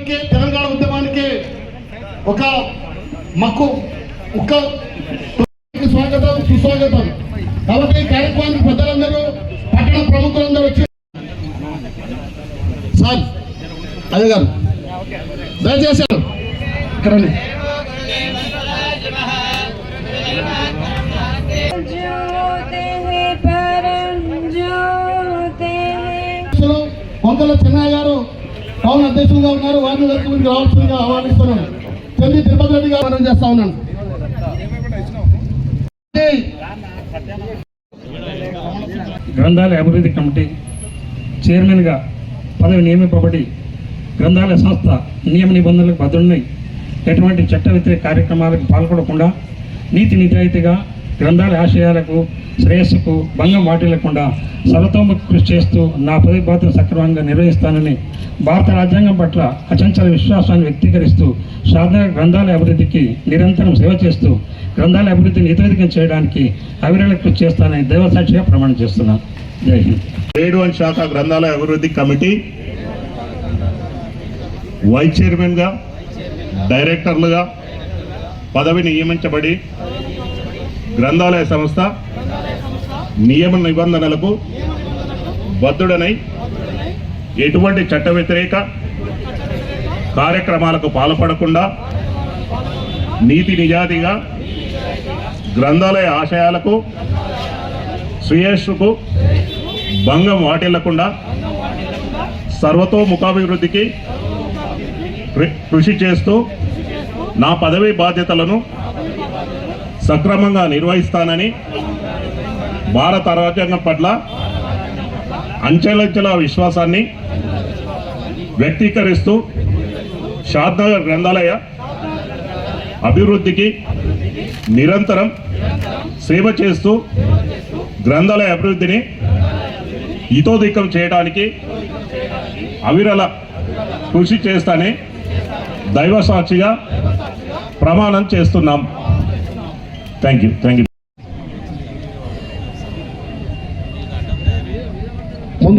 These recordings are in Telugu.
తెలంగాణ ఉద్యమానికి ఒక మక్కు స్వాగతం సుస్వాగతం కాబట్టి ఈ కార్యక్రమానికి పెద్దలందరూ పట్టణ ప్రముఖులందరూ వచ్చి సార్ అదే గారు దయచేశారు ఇక్కడ టౌన్ అధ్యక్షులుగా ఉన్నారు. వారిని వెళ్తున్న రావాల్సిందిగా ఆహ్వానిస్తున్నాను చంది తిరుపతి రెడ్డి గారు మనం చేస్తా ఉన్నాను గ్రంథాలయ అభివృద్ధి కమిటీ చైర్మన్గా పదవి నియమింపబడి గ్రంథాలయ సంస్థ నియమ నిబంధనలకు బదులున్నాయి ఎటువంటి చట్ట వ్యతిరేక కార్యక్రమాలకు పాల్గొనకుండా నీతి నిజాయితీగా గ్రంథాలయ ఆశయాలకు శ్రేయస్సుకు భంగం వాటిల్లకుండా సర్వతోముఖ కృషి చేస్తూ నా పదవి బాధ్యత సక్రమంగా నిర్వహిస్తానని భారత రాజ్యాంగం పట్ల అచంచల విశ్వాసాన్ని వ్యక్తీకరిస్తూ సాధన గ్రంథాలయ అభివృద్ధికి నిరంతరం సేవ చేస్తూ గ్రంథాలయ అభివృద్ధిని ఇతరికం చేయడానికి అవిరళ కృషి చేస్తానని దైవసాక్షిగా ప్రమాణం చేస్తున్నాను జై హింద్. గ్రేడ్ వన్ శాఖ గ్రంథాలయ అభివృద్ధి కమిటీ వైస్ చైర్మన్గా డైరెక్టర్లుగా పదవి నియమించబడి గ్రంథాలయ సంస్థ నియమ నిబంధనలకు బద్దుడనై ఎటువంటి చట్ట వ్యతిరేక కార్యక్రమాలకు పాల్పడకుండా నీతి నిజాతిగా గ్రంథాలయ ఆశయాలకు శ్రేయస్సుకు భంగం వాటిల్లకుండా సర్వతోముఖాభివృద్ధికి కృ- కృషి చేస్తూ నా పదవి బాధ్యతలను సక్రమంగా నిర్వహిస్తానని భారత రాజ్యాంగం పట్ల అంచెలంచెల విశ్వాసాన్ని వ్యక్తీకరిస్తూ షాద్నగర్ గ్రంథాలయ అభివృద్ధికి నిరంతరం సేవ చేస్తూ గ్రంథాలయ అభివృద్ధిని హితోధికం చేయడానికి అవిరల కృషి చేస్తానే దైవ సాక్షిగా ప్రమాణం చేస్తున్నాం. థ్యాంక్ యూ థ్యాంక్ యూ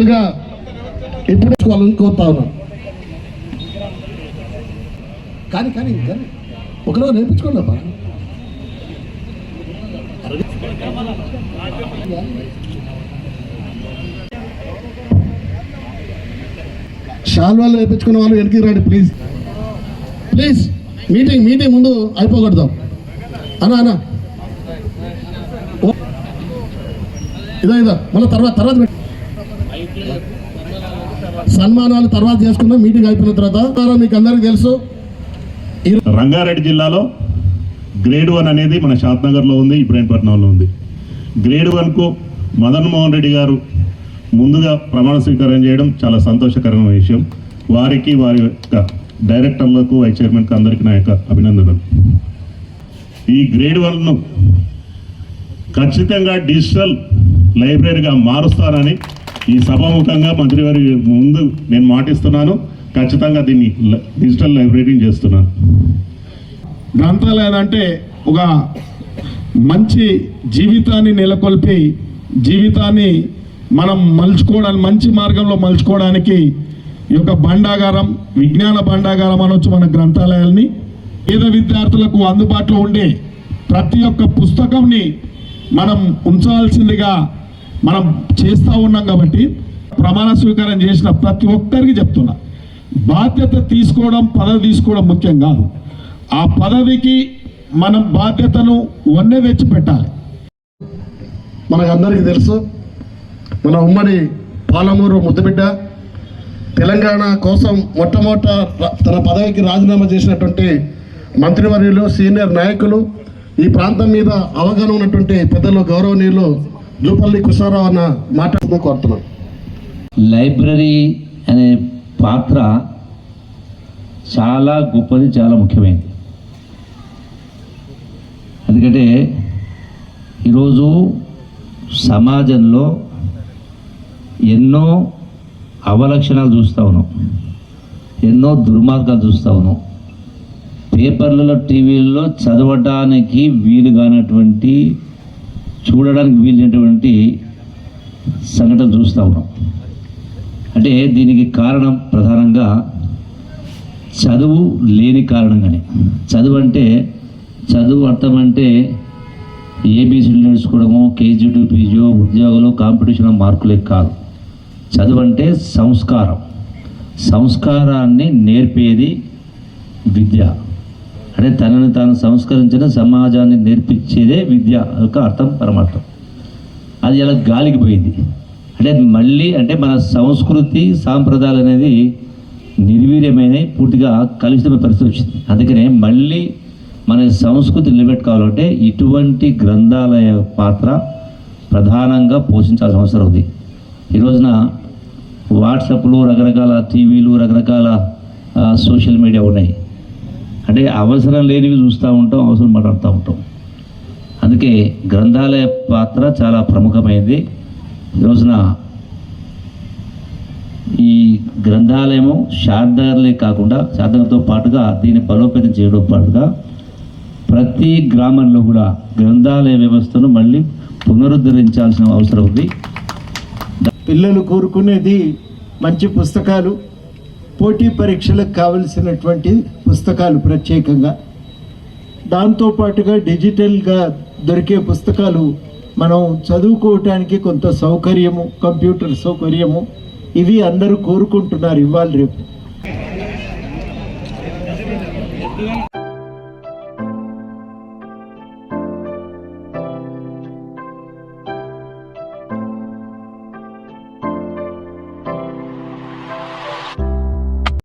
ముందుగా ఇప్పుడు వాళ్ళని కోరుతా ఉన్నాను కానీ కానీ కానీ ఒకరోజు నేర్పించుకోండి అబ్బా. షాల్వాలు వేయించుకున్న వాళ్ళు వెనక్కి రండి ప్లీజ్ ప్లీజ్ మీటింగ్ మీటింగ్ ముందు అయిపోగొడదాం అనా అనా ఇదో ఇదో. మళ్ళీ తర్వాత తర్వాత సన్మానాలు తర్వాత చేసుకుందాం మీటింగ్ అయిపోయిన తర్వాత. మీకు అందరికీ తెలుసు. రంగారెడ్డి జిల్లాలో గ్రేడ్ వన్ అనేది మన షాద్నగర్లో ఉంది ఇబ్రాహీంపట్నంలో ఉంది. గ్రేడ్ వన్కు మదన్ మోహన్ రెడ్డి గారు ముందుగా ప్రమాణ స్వీకారం చేయడం చాలా సంతోషకరమైన విషయం. వారికి వారి యొక్క డైరెక్టర్లకు వైస్ చైర్మన్కి అందరికీ నా యొక్క అభినందనలు. ఈ గ్రేడ్ వన్ను ఖచ్చితంగా డిజిటల్ లైబ్రరీగా మారుస్తానని ఈ సభాముఖంగా మంత్రివారి ముందు నేను మాటిస్తున్నాను. ఖచ్చితంగా దీన్ని డిజిటల్ లైబ్రరీని చేస్తున్నాను. గ్రంథాలయం అంటే ఒక మంచి జీవితాన్ని నెలకొల్పి జీవితాన్ని మనం మలుచుకోవడానికి మంచి మార్గంలో మలుచుకోవడానికి ఈ యొక్క భండాగారం విజ్ఞాన భండాగారం అనొచ్చు మన గ్రంథాలయాల్ని. పేద విద్యార్థులకు అందుబాటులో ఉండే ప్రతి ఒక్క పుస్తకంని మనం ఉంచాల్సిందిగా మనం చేస్తూ ఉన్నాం కాబట్టి ప్రమాణ స్వీకారం చేసిన ప్రతి ఒక్కరికి చెప్తున్నా. బాధ్యత తీసుకోవడం పదవి తీసుకోవడం ముఖ్యం కాదు. ఆ పదవికి మనం బాధ్యతను వన్నే తెచ్చి పెట్టాలి మనకందరికీ తెలుసు మన ఉమ్మడి పాలమూరు ముద్దుబిడ్డ తెలంగాణ కోసం మొట్టమొదట తన పదవికి రాజీనామా చేసినటువంటి మంత్రివర్యులు సీనియర్ నాయకులు ఈ ప్రాంతం మీద అవగాహన ఉన్నటువంటి పెద్దలు గౌరవనీయులు జూపల్లి కృష్ణారావు అన్న మాట్లాడుతూ కోరుతున్నాను లైబ్రరీ అనే పాత్ర చాలా గొప్పది చాలా ముఖ్యమైనది. ఎందుకంటే ఈరోజు సమాజంలో ఎన్నో అవలక్షణాలు చూస్తూ ఉన్నాం. ఎన్నో దుర్మార్గాలు చూస్తూ ఉన్నాం. పేపర్లలో టీవీలలో చదవడానికి వీలు కానటువంటి చూడడానికి వీలైనటువంటి సంఘటన చూస్తూ ఉన్నాం. అంటే దీనికి కారణం ప్రధానంగా చదువు లేని కారణంగానే. చదువు అంటే చదువు అర్థం అంటే ఏబీసీలు నేర్చుకోవడము కేజీ టు పీజీ ఉద్యోగాలు కాంపిటీషన్ మార్కులే కాదు. చదువు అంటే సంస్కారం. సంస్కారాన్ని నేర్పేది విద్య. అంటే తనని తాను సంస్కరించిన సమాజాన్ని నేర్పించేదే విద్య యొక్క అర్థం పరమార్థం. అది ఇలా గాలికి పోయింది. అంటే మళ్ళీ అంటే మన సంస్కృతి సాంప్రదాయాలు అనేది నిర్వీర్యమైన పూర్తిగా కలుషితమైన పరిస్థితి వచ్చింది. అందుకనే మళ్ళీ మన సంస్కృతి నిలబెట్టుకోవాలంటే ఇటువంటి గ్రంథాలయ పాత్ర ప్రధానంగా పోషించాల్సిన అవసరం ఉంది. ఈ రోజున వాట్సాప్లు రకరకాల టీవీలు రకరకాల సోషల్ మీడియా ఉన్నాయి. అంటే అవసరం లేనివి చూస్తూ ఉంటాం అవసరం మాట్లాడుతూ ఉంటాం. అందుకే గ్రంథాలయ పాత్ర చాలా ప్రముఖమైనది ఈ రోజున ఈ గ్రంథాలయము శారదాలే కాకుండా శారదాలతో పాటుగా దీన్ని బలోపేతం చేయడం పాటుగా ప్రతి గ్రామంలో కూడా గ్రంథాలయ వ్యవస్థను మళ్ళీ పునరుద్ధరించాల్సిన అవసరం ఉంది. పిల్లలు కోరుకునేది మంచి పుస్తకాలు పోటీ పరీక్షలకు కావలసినటువంటి పుస్తకాలు ప్రత్యేకంగా. దాంతోపాటుగా డిజిటల్గా దొరికే పుస్తకాలు మనం చదువుకోవటానికి కొంత సౌకర్యము కంప్యూటర్ సౌకర్యము ఇవి అందరూ కోరుకుంటున్నారు ఇవాళ రేపు.